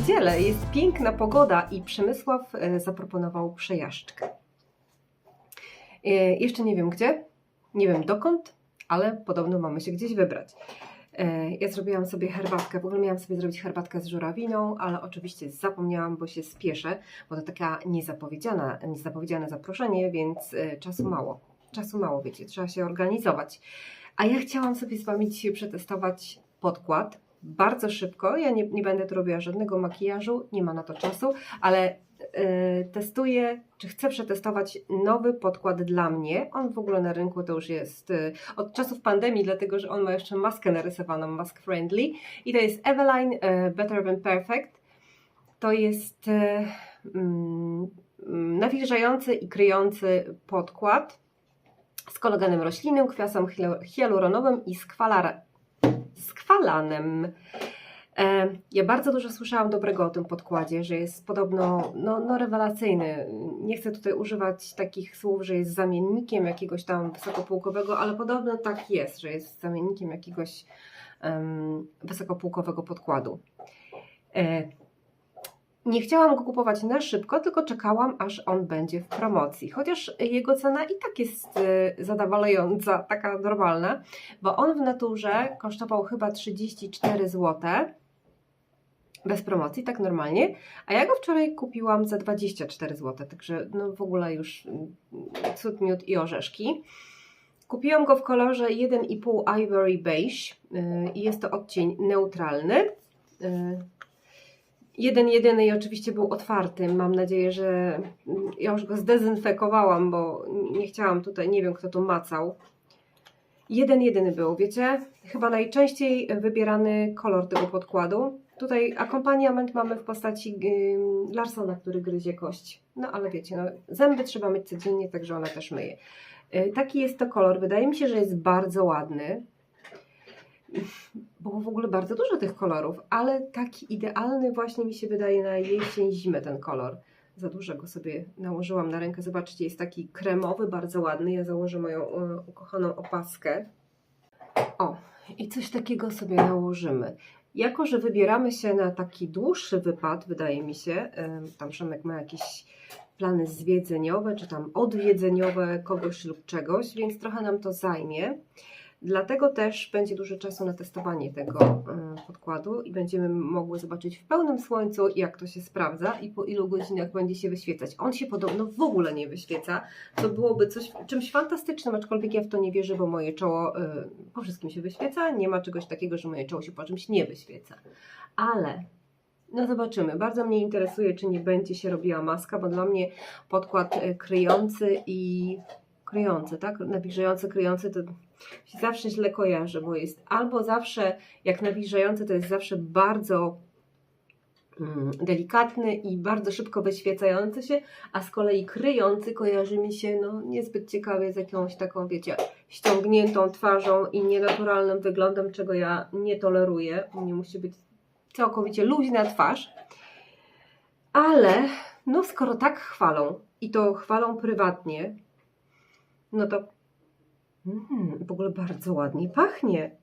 Niedzielę jest piękna pogoda i Przemysław e, zaproponował przejażdżkę. E, Jeszcze nie wiem gdzie, nie wiem dokąd, ale podobno mamy się gdzieś wybrać. E, Ja zrobiłam sobie herbatkę, w ogóle miałam sobie zrobić herbatkę z żurawiną, ale oczywiście zapomniałam, bo się spieszę, bo to taka niezapowiedziana, niezapowiedziane zaproszenie, więc czasu mało. Czasu mało, wiecie, trzeba się organizować. A ja chciałam sobie z Wami dzisiaj przetestować podkład bardzo szybko. Ja nie, nie będę tu robiła żadnego makijażu, nie ma na to czasu, ale e, testuję, czy chcę przetestować nowy podkład dla mnie. On w ogóle na rynku to już jest e, od czasów pandemii, dlatego że on ma jeszcze maskę narysowaną, mask friendly. I to jest Eveline e, Better Than Perfect. To jest mm, nawilżający i kryjący podkład z kolagenem roślinnym, hialu- hialuronowym i skwalara, skwalanem. E, Ja bardzo dużo słyszałam dobrego o tym podkładzie, że jest podobno no, no rewelacyjny. Nie chcę tutaj używać takich słów, że jest zamiennikiem jakiegoś tam wysokopółkowego, ale podobno tak jest, że jest zamiennikiem jakiegoś em, wysokopółkowego podkładu. E, nie chciałam go kupować na szybko, tylko czekałam, aż on będzie w promocji. Chociaż jego cena i tak jest e, zadowalająca, taka normalna, bo on w naturze kosztował chyba 34 zł. Bez promocji, tak normalnie. A ja go wczoraj kupiłam za 24 zł, także no w ogóle już mm, cud, miód i orzeszki. Kupiłam go w kolorze 1,5 Ivory Beige yy, i jest to odcień neutralny. Jeden jedyny i oczywiście był otwarty. Mam nadzieję, że ja już go zdezynfekowałam, bo nie chciałam tutaj, nie wiem kto tu macał. Jeden jedyny był, wiecie? Chyba najczęściej wybierany kolor tego podkładu. Tutaj akompaniament mamy w postaci Larsona, który gryzie kość. No ale wiecie, no, zęby trzeba myć codziennie, także ona też myje. Y, Taki jest to kolor. Wydaje mi się, że jest bardzo ładny. Było w ogóle bardzo dużo tych kolorów, ale taki idealny właśnie mi się wydaje na jesień, zimę ten kolor. Za dużo go sobie nałożyłam na rękę. Zobaczcie, jest taki kremowy, bardzo ładny. Ja założę moją e, ukochaną opaskę. O, i coś takiego sobie nałożymy. Jako, że wybieramy się na taki dłuższy wypad, wydaje mi się, tam Przemek ma jakieś plany zwiedzeniowe, czy tam odwiedzeniowe kogoś lub czegoś, więc trochę nam to zajmie. Dlatego też będzie dużo czasu na testowanie tego y, podkładu i będziemy mogły zobaczyć w pełnym słońcu, jak to się sprawdza i po ilu godzinach będzie się wyświecać. On się podobno w ogóle nie wyświeca, co byłoby coś, czymś fantastycznym, aczkolwiek ja w to nie wierzę, bo moje czoło y, po wszystkim się wyświeca. Nie ma czegoś takiego, że moje czoło się po czymś nie wyświeca. Ale no zobaczymy. Bardzo mnie interesuje, czy nie będzie się robiła maska, bo dla mnie podkład y, kryjący i kryjący, tak? Nawilżający, kryjący to się zawsze źle kojarzy, bo jest albo zawsze, jak nawilżający, to jest zawsze bardzo mm, delikatny i bardzo szybko wyświecający się, a z kolei kryjący kojarzy mi się no, niezbyt ciekawie z jakąś taką, wiecie, ściągniętą twarzą i nienaturalnym wyglądem, czego ja nie toleruję. U mnie musi być całkowicie luźna twarz. Ale, no skoro tak chwalą i to chwalą prywatnie, no to mm, w ogóle bardzo ładnie pachnie.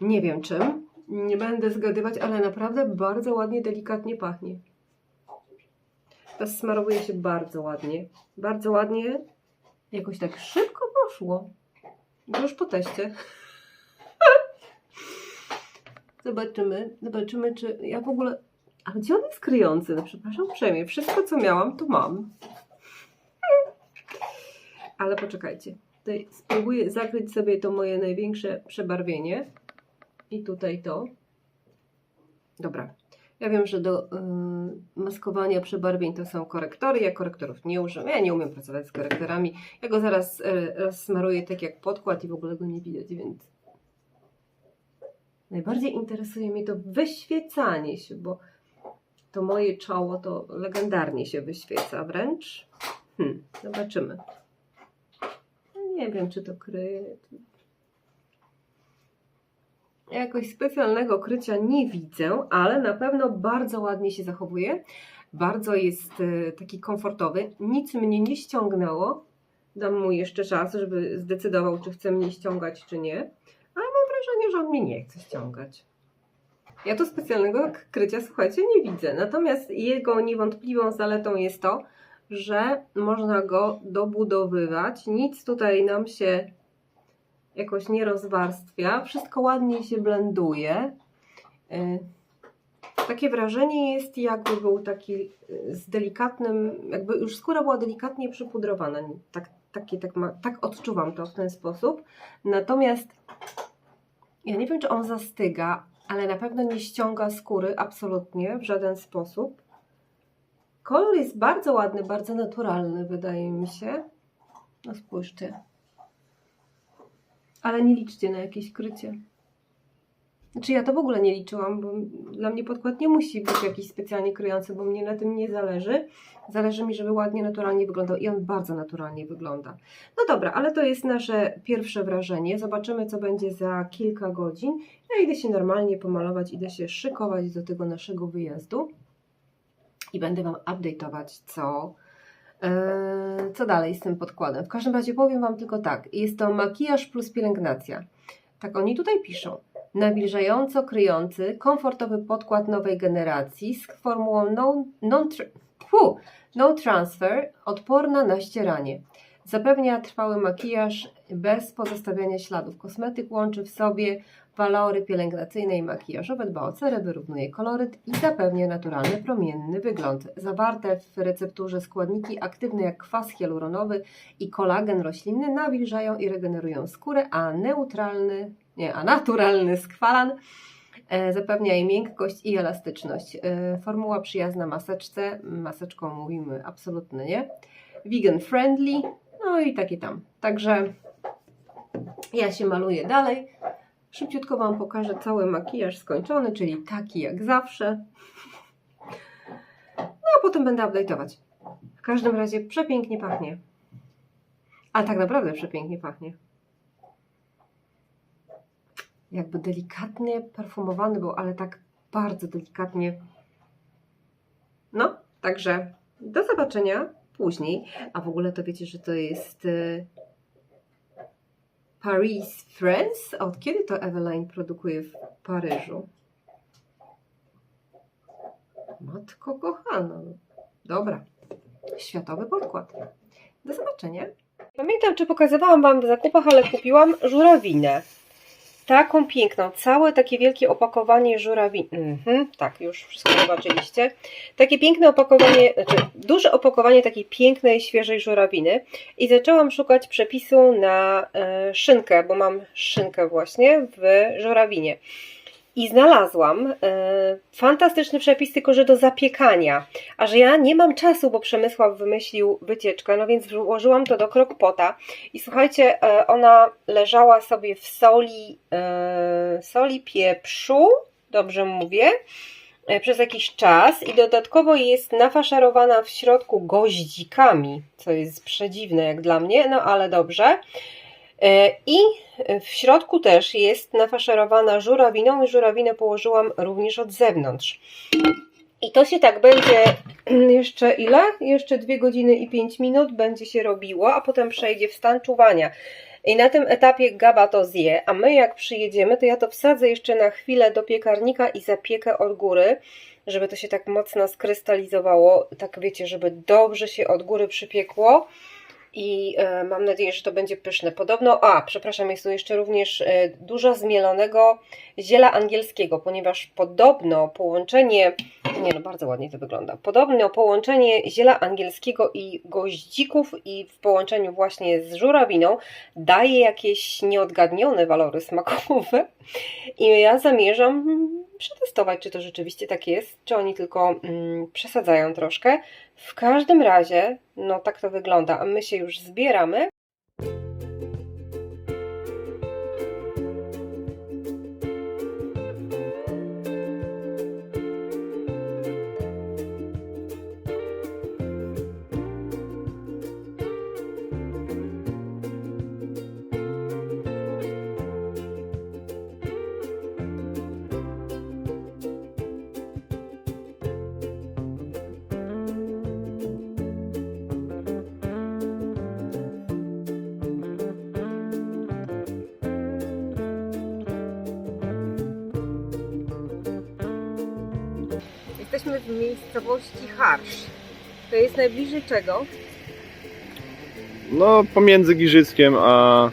Nie wiem czym, nie będę zgadywać, ale naprawdę bardzo ładnie, delikatnie pachnie. Rozsmarowuje się bardzo ładnie. Bardzo ładnie. Jakoś tak szybko poszło. Już po teście. Zobaczymy, zobaczymy, czy ja w ogóle. A gdzie on jest kryjący? No przepraszam uprzejmie. Wszystko, co miałam, to mam. Ale poczekajcie. Tutaj spróbuję zakryć sobie to moje największe przebarwienie. I tutaj to. Dobra. Ja wiem, że do y, maskowania przebarwień to są korektory. Ja korektorów nie używam. Ja nie umiem pracować z korektorami. Ja go zaraz y, rozsmaruję tak jak podkład i w ogóle go nie widać, więc najbardziej interesuje mnie to wyświecanie się, bo to moje czoło to legendarnie się wyświeca wręcz. Hmm, zobaczymy. Nie wiem, czy to kryje. Jakoś specjalnego krycia nie widzę, ale na pewno bardzo ładnie się zachowuje. Bardzo jest e, taki komfortowy. Nic mnie nie ściągnęło. Dam mu jeszcze czas, żeby zdecydował, czy chce mnie ściągać, czy nie. Ale mam wrażenie, że on mnie nie chce ściągać. Ja tu specjalnego krycia, słuchajcie, nie widzę. Natomiast jego niewątpliwą zaletą jest to, że można go dobudowywać. Nic tutaj nam się jakoś nie rozwarstwia. Wszystko ładnie się blenduje. Y, Takie wrażenie jest, jakby był taki y, z delikatnym, jakby już skóra była delikatnie przypudrowana. Tak, takie, tak, ma, tak odczuwam to w ten sposób. Natomiast ja nie wiem, czy on zastyga, ale na pewno nie ściąga skóry absolutnie w żaden sposób. Kolor jest bardzo ładny, bardzo naturalny, wydaje mi się. No spójrzcie. Ale nie liczcie na jakieś krycie. Znaczy ja to w ogóle nie liczyłam, bo dla mnie podkład nie musi być jakiś specjalnie kryjący, bo mnie na tym nie zależy. Zależy mi, żeby ładnie, naturalnie wyglądał i on bardzo naturalnie wygląda. No dobra, ale to jest nasze pierwsze wrażenie. Zobaczymy, co będzie za kilka godzin. Ja idę się normalnie pomalować, idę się szykować do tego naszego wyjazdu i będę Wam update'ować, co, e, co dalej z tym podkładem. W każdym razie powiem Wam tylko tak, jest to makijaż plus pielęgnacja. Tak oni tutaj piszą. Nawilżająco kryjący, komfortowy podkład nowej generacji z formułą no, non, fu, no transfer, odporna na ścieranie. Zapewnia trwały makijaż bez pozostawiania śladów. Kosmetyk łączy w sobie walory pielęgnacyjne i makijażowe, dba o cerę, wyrównuje koloryt i zapewnia naturalny, promienny wygląd. Zawarte w recepturze składniki aktywne jak kwas hialuronowy i kolagen roślinny nawilżają i regenerują skórę, a neutralny, nie, a naturalny skwalan e, zapewnia jej miękkość i elastyczność. E, formuła przyjazna maseczce, maseczką mówimy absolutnie nie. Vegan friendly, no i takie tam. Także ja się maluję dalej. Szybciutko Wam pokażę cały makijaż skończony, czyli taki jak zawsze. No a potem będę update'ować. W każdym razie przepięknie pachnie. A tak naprawdę przepięknie pachnie. Jakby delikatnie perfumowany był, ale tak bardzo delikatnie. No, także do zobaczenia później. A w ogóle to wiecie, że to jest y, Paris France. Od kiedy to Eveline produkuje w Paryżu? Matko kochana. Dobra. Światowy podkład. Do zobaczenia. Pamiętam, czy pokazywałam Wam w zakupach, ale kupiłam żurawinę. Taką piękną, całe takie wielkie opakowanie żurawiny. Mhm, tak, już wszystko zobaczyliście. Takie piękne opakowanie, znaczy duże opakowanie takiej pięknej, świeżej żurawiny. I zaczęłam szukać przepisu na e, szynkę, bo mam szynkę właśnie w żurawinie. I znalazłam e, fantastyczny przepis, tylko że do zapiekania. A że ja nie mam czasu, bo Przemysław wymyślił wycieczkę, no więc włożyłam to do krokpota. I słuchajcie, e, ona leżała sobie w soli, e, soli pieprzu, dobrze mówię, przez jakiś czas i dodatkowo jest nafaszerowana w środku goździkami, co jest przedziwne jak dla mnie, no ale dobrze. E, I w środku też jest nafaszerowana żurawiną i żurawinę położyłam również od zewnątrz. I to się tak będzie jeszcze ile? Jeszcze 2 godziny i 5 minut będzie się robiło, a potem przejdzie w stan czuwania. I na tym etapie Gaba to zje, a my jak przyjedziemy, to ja to wsadzę jeszcze na chwilę do piekarnika i zapiekę od góry, żeby to się tak mocno skrystalizowało, tak wiecie, żeby dobrze się od góry przypiekło i e, mam nadzieję, że to będzie pyszne. Podobno, a przepraszam, jest tu jeszcze również e, dużo zmielonego ziela angielskiego, ponieważ podobno połączenie, nie no, bardzo ładnie to wygląda, podobno połączenie ziela angielskiego i goździków i w połączeniu właśnie z żurawiną daje jakieś nieodgadnione walory smakowe i ja zamierzam przetestować, czy to rzeczywiście tak jest, czy oni tylko mm, przesadzają troszkę. W każdym razie, no tak to wygląda, a my się już zbieramy. Jesteśmy w miejscowości Harsz. To jest najbliżej czego? No, pomiędzy Giżyckiem a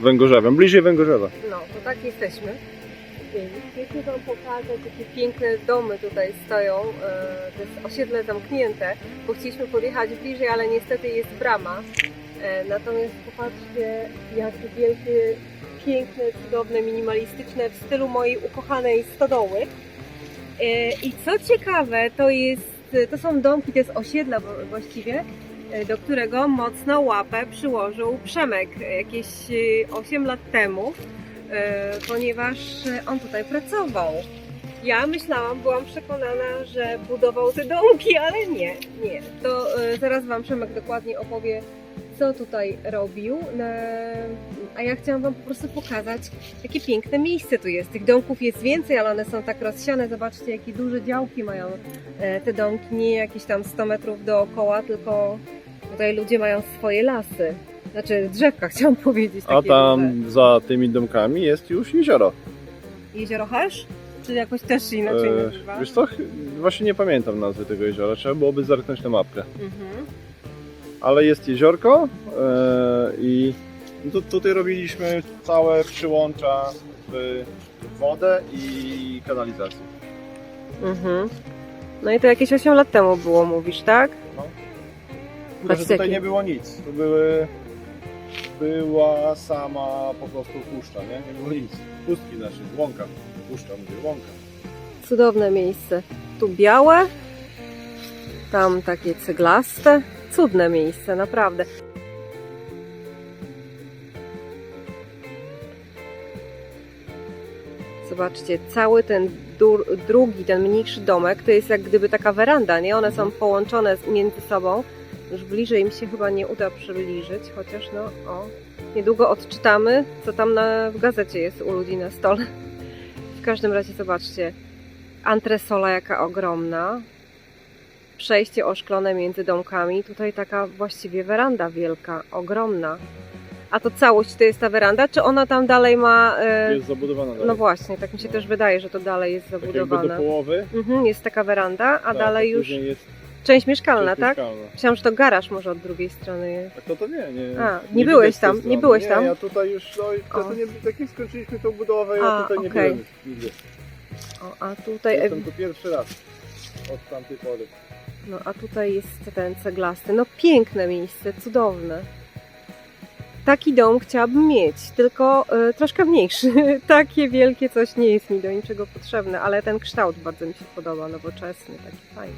Węgorzewem, bliżej Węgorzewa. No, to tak jesteśmy. Chcieliśmy Wam pokazać, jakie piękne domy tutaj stoją. E, To jest osiedle zamknięte, bo chcieliśmy podjechać bliżej, ale niestety jest brama. E, Natomiast popatrzcie, jakie wielkie, piękne, cudowne, minimalistyczne w stylu mojej ukochanej stodoły. E, I co ciekawe, to jest, to są domki, to jest osiedla właściwie, e, do którego mocno łapę przyłożył Przemek e, jakieś e, 8 lat temu, e, ponieważ e, on tutaj pracował. Ja myślałam, byłam przekonana, że budował te domki, ale nie, nie. To e, zaraz Wam Przemek dokładnie opowie, co tutaj robił. E, A ja chciałam Wam po prostu pokazać, jakie piękne miejsce tu jest. Tych domków jest więcej, ale one są tak rozsiane. Zobaczcie, jakie duże działki mają e, te domki. Nie jakieś tam 100 metrów dookoła, tylko tutaj ludzie mają swoje lasy. Znaczy drzewka, chciałam powiedzieć. A takie duże. tam za tymi domkami jest już jezioro. Jezioro Harz? Czy jakoś też inaczej E, nazywa? wiesz co, właśnie nie pamiętam nazwy tego jeziora, trzeba byłoby zerknąć na mapkę. Mhm. Ale jest jeziorko e, i tu, tutaj robiliśmy całe przyłącza w wodę i kanalizację. Mhm. No i to jakieś 8 lat temu było, mówisz, tak? No. Tylko, że tutaj nie było nic. Tu były, była sama po prostu puszcza, nie? Nie było nic. Pustki znaczy, łąka. Puszcza, mówię, łąka. Cudowne miejsce. Tu białe, tam takie ceglaste. Cudne miejsce, naprawdę. Zobaczcie, cały ten drugi, ten mniejszy domek, to jest jak gdyby taka weranda, nie? One są połączone między sobą. Już bliżej mi się chyba nie uda przybliżyć, chociaż no, o. Niedługo odczytamy, co tam na, w gazecie jest u ludzi na stole. W każdym razie zobaczcie, antresola jaka ogromna, przejście oszklone między domkami, tutaj taka właściwie weranda wielka, ogromna. A to całość to jest ta weranda, czy ona tam dalej ma... e, Jest zabudowana dalej. no właśnie, tak mi się No. też wydaje, że to dalej jest Tak jakby do zabudowane. połowy. Mhm, jest taka weranda, a tak, dalej a już później jest część mieszkalna, część tak? mieszkalna. Myślałam, że to garaż może od drugiej strony jest. A kto to wie? Nie, A, nie byłeś widać z tej tam, nie strony. byłeś nie, tam? ja tutaj już, no, i O. to nie, tak jak skończyliśmy tą budowę, A, ja tutaj nie okej. byłem nigdy. O, a tutaj... Jestem tu pierwszy raz od tamtej pory. No a tutaj jest ten ceglasty. No piękne miejsce, cudowne. Taki dom chciałabym mieć, tylko y, troszkę mniejszy. Takie wielkie coś nie jest mi do niczego potrzebne, ale ten kształt bardzo mi się podoba, nowoczesny, taki fajny.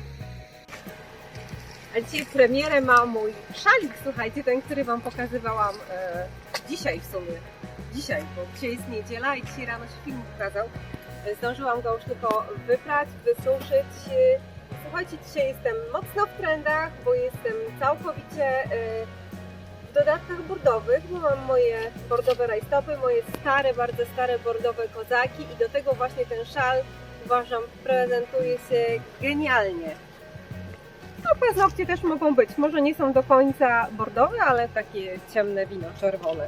A dzisiaj premierę ma mój szalik, słuchajcie, ten, który Wam pokazywałam e, dzisiaj w sumie. Dzisiaj, bo dzisiaj jest niedziela i dzisiaj rano się film ukazał. Zdążyłam go już tylko wyprać, wysuszyć. e, Słuchajcie, dzisiaj jestem mocno w trendach, bo jestem całkowicie y, w dodatkach bordowych, bo mam moje bordowe rajstopy, moje stare, bardzo stare bordowe kozaki i do tego właśnie ten szal uważam prezentuje się genialnie. No paznokcie też mogą być, może nie są do końca bordowe, ale takie ciemne wino, czerwone.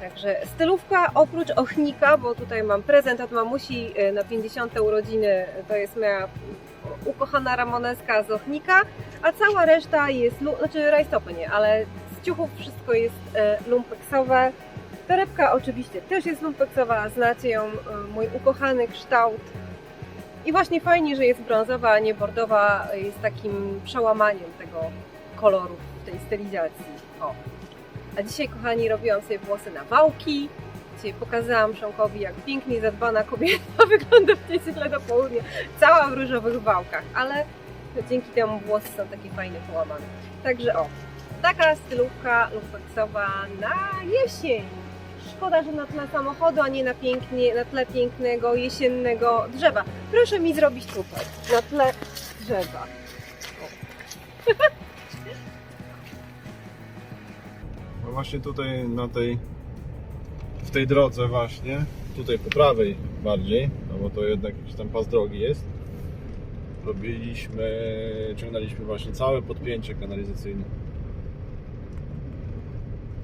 Także stylówka oprócz ochnika, bo tutaj mam prezent od mamusi y, na 50 urodziny, to jest moja ukochana ramoneska z ochnika, a cała reszta jest, znaczy rajstopy nie, ale z ciuchów wszystko jest e, lumpeksowe. Torebka oczywiście też jest lumpeksowa, znacie ją, e, mój ukochany kształt. I właśnie fajnie, że jest brązowa, a nie bordowa, jest takim przełamaniem tego koloru w tej stylizacji. O. A dzisiaj, kochani, robiłam sobie włosy na wałki. Dzisiaj pokazałam Szonkowi, jak pięknie zadbana kobieta wygląda w niedzielę do południa. Cała w różowych wałkach, ale dzięki temu włosy są takie fajne, połamane. Także o, taka stylówka lumpeksowa na jesień. Szkoda, że na tle samochodu, a nie na, pięknie, na tle pięknego jesiennego drzewa. Proszę mi zrobić tutaj, na tle drzewa. No właśnie tutaj na tej, w tej drodze właśnie, tutaj po prawej bardziej, no bo to jednak jakiś tam pas drogi jest, robiliśmy, ciągnęliśmy właśnie całe podpięcie kanalizacyjne.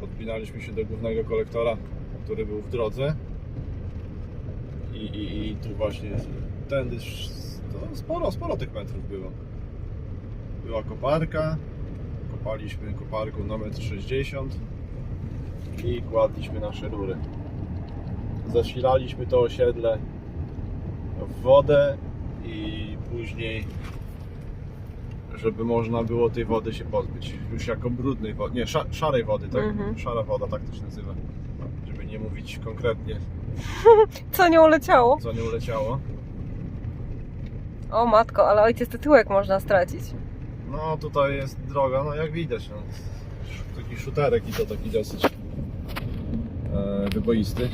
Podpinaliśmy się do głównego kolektora, który był w drodze i, i, i tu właśnie tędy To sporo, sporo tych metrów było. Była koparka, kopaliśmy koparką na 1,60 m i kładliśmy nasze rury. Zasilaliśmy to osiedle w wodę i później, żeby można było tej wody się pozbyć. Już jako brudnej wody, nie, sza, szarej wody, tak? Mhm. Szara woda, tak to się nazywa. Żeby nie mówić konkretnie, Co nią leciało? co nie uleciało. O matko, ale ojciec to tyłek można stracić. No tutaj jest droga, no jak widać, no, taki szuterek i to taki dosyć wyboisty.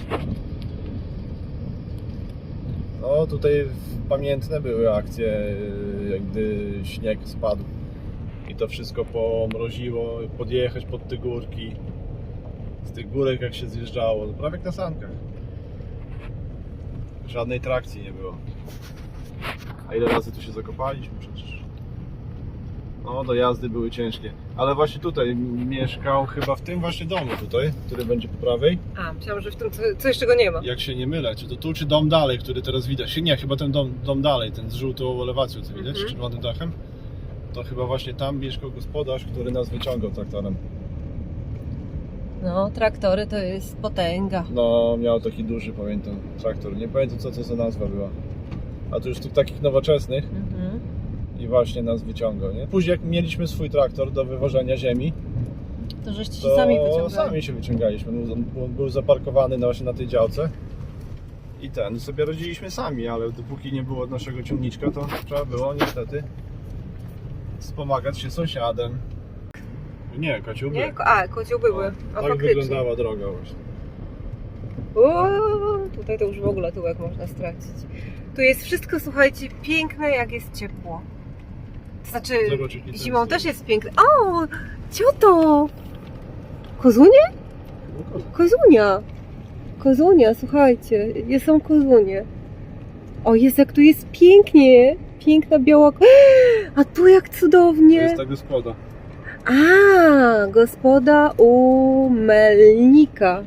No tutaj pamiętne były akcje, gdy śnieg spadł i to wszystko pomroziło, podjechać pod te górki, z tych górek jak się zjeżdżało, prawie jak na sankach. Żadnej trakcji nie było. A ile razy tu się zakopaliśmy przecież. No, dojazdy były ciężkie. Ale właśnie tutaj mieszkał chyba w tym właśnie domu tutaj, który będzie po prawej. A, myślałam, że w tym co, co jeszcze go nie ma. Jak się nie mylę, czy to tu, czy dom dalej, który teraz widać. Nie, chyba ten dom, dom dalej, ten z żółtą elewacją, co widać, Mhm. z czerwonym dachem. To chyba właśnie tam mieszkał gospodarz, który nas wyciągał traktorem. No, traktory to jest potęga. No, miał taki duży, pamiętam, traktor. Nie pamiętam co to za nazwa była. A tu już tych takich nowoczesnych Mhm. Właśnie nas wyciągał, nie? Później jak mieliśmy swój traktor do wywożenia ziemi, To żeście się to sami wyciągali. sami się wyciągaliśmy. On był- był zaparkowany na- właśnie na tej działce. I ten, sobie rodziliśmy sami, ale dopóki nie było naszego ciągniczka, to trzeba było niestety wspomagać się sąsiadem. Nie, kociołby. Nie? Ko- A, kociołby były. O, tak faktycznie. wyglądała droga właśnie. Uuu, tutaj to już w ogóle tyłek można stracić. Tu jest wszystko, słuchajcie, piękne jak jest ciepło. To znaczy, Zobacz, jaki to zimą jest- też jest piękne. O, cioto! Kozunie? No, ko- Kozunia! Kozunia, słuchajcie, jest- są kozunie. O, jest jak tu jest pięknie! Piękna biała... ko- A tu jak To cudownie! jest ta gospoda. A, gospoda u Melnika.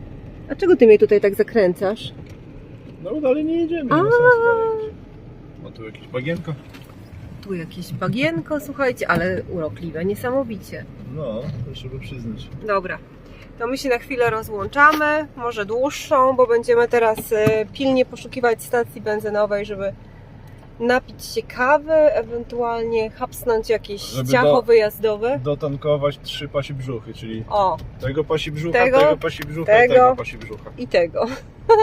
A czego ty mnie tutaj tak zakręcasz? No dalej nie jedziemy, A. nie ma sensu dalej. Ma tu jakieś bagienko? Tu jakieś bagienko, słuchajcie, ale urokliwe, niesamowicie. No, proszę by przyznać. Dobra, to my się na chwilę rozłączamy, może dłuższą, bo będziemy teraz e, pilnie poszukiwać stacji benzynowej, żeby napić się kawy, ewentualnie hapsnąć jakieś Żeby ciacho do- wyjazdowe. Dotankować trzy pasi brzuchy, czyli O, tego pasi brzucha, Tego, tego, pasi brzucha tego. i tego pasi brzucha. i tego.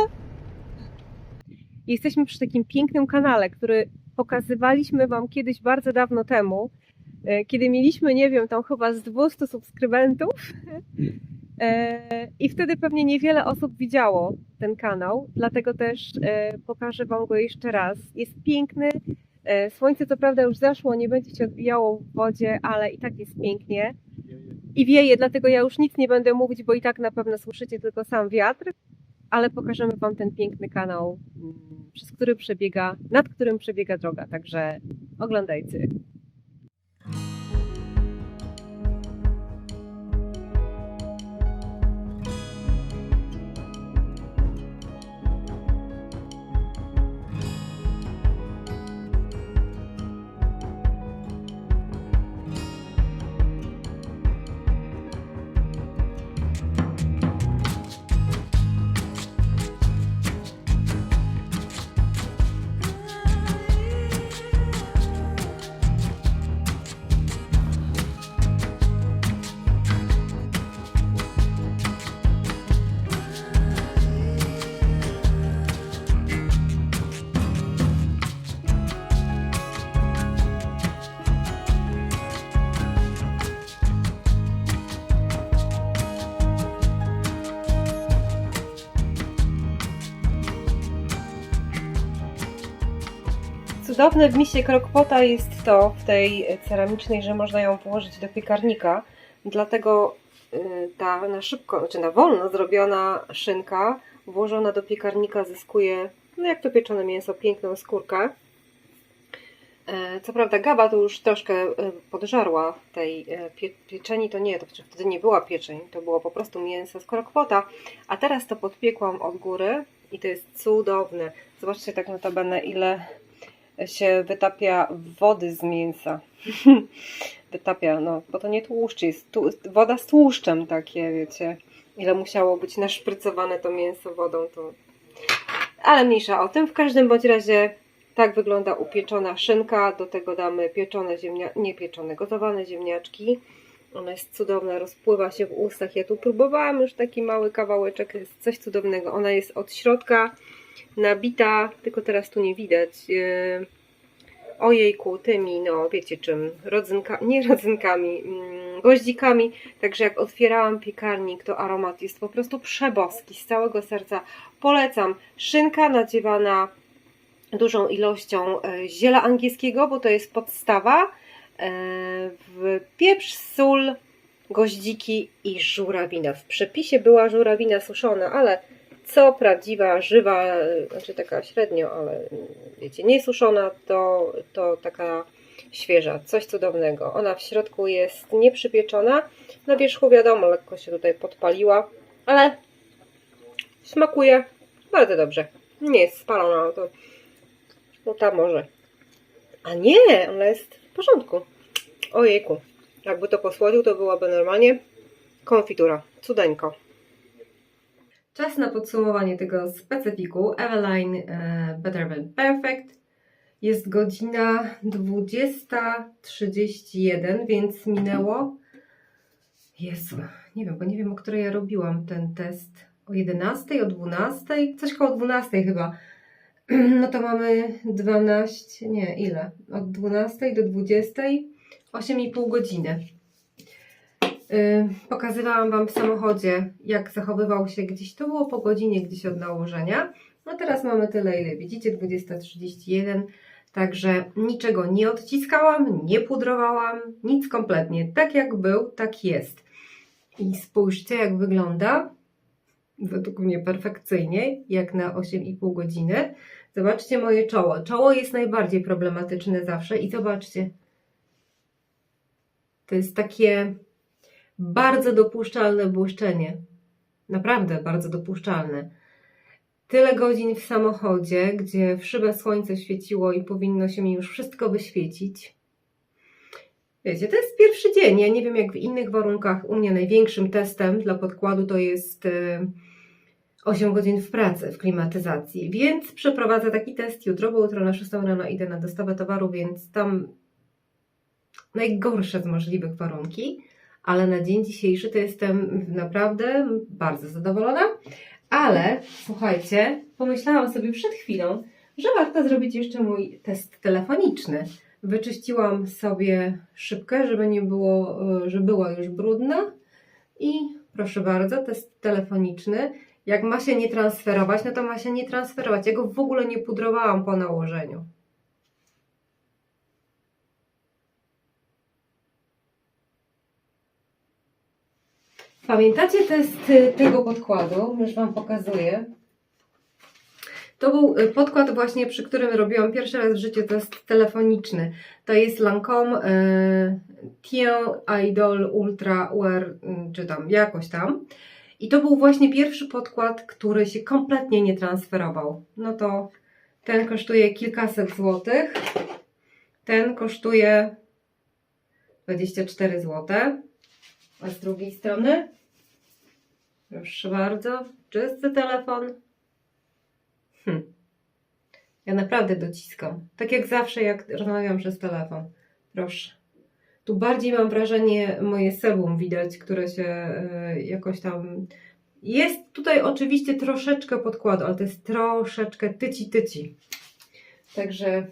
Jesteśmy przy takim pięknym kanale, który pokazywaliśmy Wam kiedyś bardzo dawno temu, e, kiedy mieliśmy, nie wiem, tam chyba z 200 subskrybentów. E, I wtedy pewnie niewiele osób widziało ten kanał, dlatego też e, pokażę Wam go jeszcze raz. Jest piękny. Słońce co prawda już zaszło, nie będzie się odbijało w wodzie, ale i tak jest pięknie. I wieje, dlatego ja już nic nie będę mówić, bo i tak na pewno słyszycie tylko sam wiatr ale pokażemy Wam ten piękny kanał, przez który przebiega, nad którym przebiega droga, także oglądajcie. Cudowne w misie Krokpota jest to w tej ceramicznej, że można ją włożyć do piekarnika. Dlatego y, ta na szybko, czy na wolno zrobiona szynka włożona do piekarnika zyskuje, no jak to pieczone mięso, piękną skórkę. E, Co prawda Gaba to już troszkę e, podżarła tej e, pie, pieczeni, to nie, to znaczy wtedy nie była pieczeń, to było po prostu mięso z krokpota, a teraz to podpiekłam od góry i to jest cudowne. Zobaczcie tak notabene ile się wytapia wody z mięsa. wytapia, no, bo to nie tłuszcz, jest tu, woda z tłuszczem takie, wiecie. Ile musiało być naszprycowane to mięso wodą, to... Ale mniejsza o tym. W każdym bądź razie tak wygląda upieczona szynka. Do tego damy pieczone ziemniaczki, nie pieczone, gotowane ziemniaczki. Ona jest cudowna, rozpływa się w ustach. Ja tu próbowałam już taki mały kawałeczek, jest coś cudownego. Ona jest od środka nabita, tylko teraz tu nie widać. Yy, ojejku, tymi, no wiecie czym, rodzynka, nie rodzynkami, mm, goździkami. Także jak otwierałam piekarnik, to aromat jest po prostu przeboski. Z całego serca polecam. Szynka nadziewana dużą ilością e, ziela angielskiego, bo to jest podstawa. E, w pieprz, sól, goździki i żurawina. W przepisie była żurawina suszona, ale co prawdziwa, żywa, znaczy taka średnio, ale wiecie, nie suszona, to, to taka świeża, coś cudownego. Ona w środku jest nieprzypieczona, na wierzchu wiadomo, lekko się tutaj podpaliła, ale smakuje bardzo dobrze. Nie jest spalona, no to no ta może. A nie, ona jest w porządku. Ojejku, jakby to posłodził, to byłaby normalnie konfitura. Cudeńko. Czas na podsumowanie tego specyfiku. Eveline e, Better Than Perfect. Jest godzina 20.31, więc minęło. Jezu, nie wiem, bo nie wiem, o której ja robiłam ten test. O 11, o 12, coś koło 12 chyba. No to mamy 12, nie, ile? Od 12 do 20, 8,5 godziny. Yy, pokazywałam Wam w samochodzie, jak zachowywał się gdzieś, to było po godzinie gdzieś od nałożenia. No teraz mamy tyle, ile widzicie, 20.31. Także niczego nie odciskałam, nie pudrowałam, nic kompletnie. Tak jak był, tak jest. I spójrzcie, jak wygląda. Według mnie perfekcyjnie, jak na 8,5 godziny. Zobaczcie moje czoło. Czoło jest najbardziej problematyczne zawsze i zobaczcie. To jest takie bardzo dopuszczalne błyszczenie. Naprawdę bardzo dopuszczalne. Tyle godzin w samochodzie, gdzie w szybę słońce świeciło i powinno się mi już wszystko wyświecić. Wiecie, to jest pierwszy dzień. Ja nie wiem, jak w innych warunkach. U mnie największym testem dla podkładu to jest. Yy, 8 godzin w pracy, w klimatyzacji, więc przeprowadzę taki test jutro, bo jutro na 6 rano idę na dostawę towaru, więc tam najgorsze z możliwych warunki, ale na dzień dzisiejszy to jestem naprawdę bardzo zadowolona. Ale słuchajcie, pomyślałam sobie przed chwilą, że warto zrobić jeszcze mój test telefoniczny. Wyczyściłam sobie szybkę, żeby nie było, że była już brudna i proszę bardzo, test telefoniczny. Jak ma się nie transferować, no to ma się nie transferować. Ja go w ogóle nie pudrowałam po nałożeniu. Pamiętacie test y, tego podkładu? Już Wam pokazuję. To był y, podkład właśnie, przy którym robiłam pierwszy raz w życiu test telefoniczny. To jest Lancome y, Tien Idol Ultra Wear, y, czy tam jakoś tam. I to był właśnie pierwszy podkład, który się kompletnie nie transferował. No to ten kosztuje kilkaset złotych. Ten kosztuje 24 zł. A z drugiej strony, proszę bardzo, czysty telefon. Hm. Ja naprawdę dociskam. Tak jak zawsze, jak rozmawiam przez telefon. Proszę. Tu bardziej mam wrażenie moje sebum widać, które się y, jakoś tam... Jest tutaj oczywiście troszeczkę podkładu, ale to jest troszeczkę tyci-tyci. Także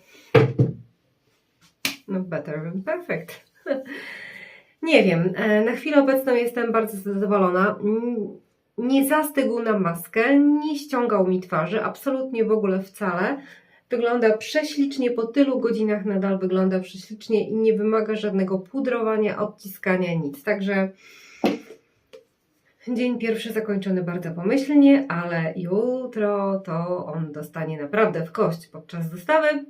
no better than perfect. Nie wiem, e, na chwilę obecną jestem bardzo zadowolona. Nie zastygł na maskę, nie ściągał mi twarzy, absolutnie w ogóle wcale. Wygląda prześlicznie, po tylu godzinach nadal wygląda prześlicznie i nie wymaga żadnego pudrowania, odciskania, nic. Także dzień pierwszy zakończony bardzo pomyślnie, ale jutro to on dostanie naprawdę w kość podczas dostawy.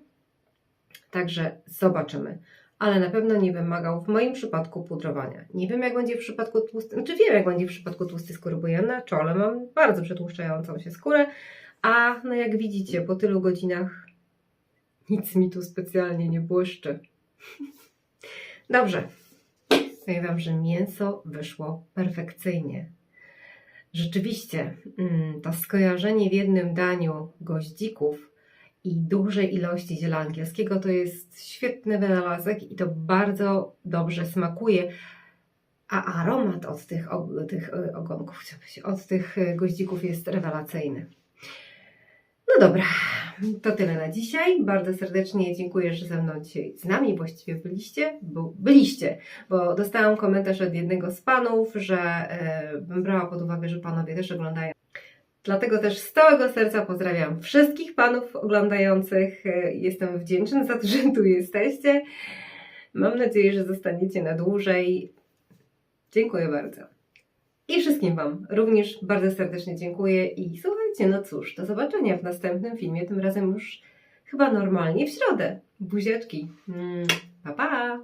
Także zobaczymy. Ale na pewno nie wymagał w moim przypadku pudrowania. Nie wiem jak będzie w przypadku tłustej, znaczy wiem jak będzie w przypadku tłustej skóry, bo ja na czole mam bardzo przetłuszczającą się skórę, a no jak widzicie po tylu godzinach Nic mi tu specjalnie nie błyszczy. Dobrze. Powiem Wam, że mięso wyszło perfekcyjnie. Rzeczywiście, mm, to skojarzenie w jednym daniu goździków i dużej ilości ziela angielskiego to jest świetny wynalazek i to bardzo dobrze smakuje. A aromat od tych, tych e, ogonków, od tych e, goździków jest rewelacyjny. No dobra, to tyle na dzisiaj. Bardzo serdecznie dziękuję, że ze mną dzisiaj z nami właściwie byliście, bo byliście, bo dostałam komentarz od jednego z panów, że bym brała pod uwagę, że panowie też oglądają. Dlatego też z całego serca pozdrawiam wszystkich panów oglądających. E, Jestem wdzięczna za to, że tu jesteście. Mam nadzieję, że zostaniecie na dłużej. Dziękuję bardzo. I wszystkim Wam również bardzo serdecznie dziękuję i słuchajcie, no cóż, do zobaczenia w następnym filmie, tym razem już chyba normalnie w środę. Buziaczki. Mm, pa, pa!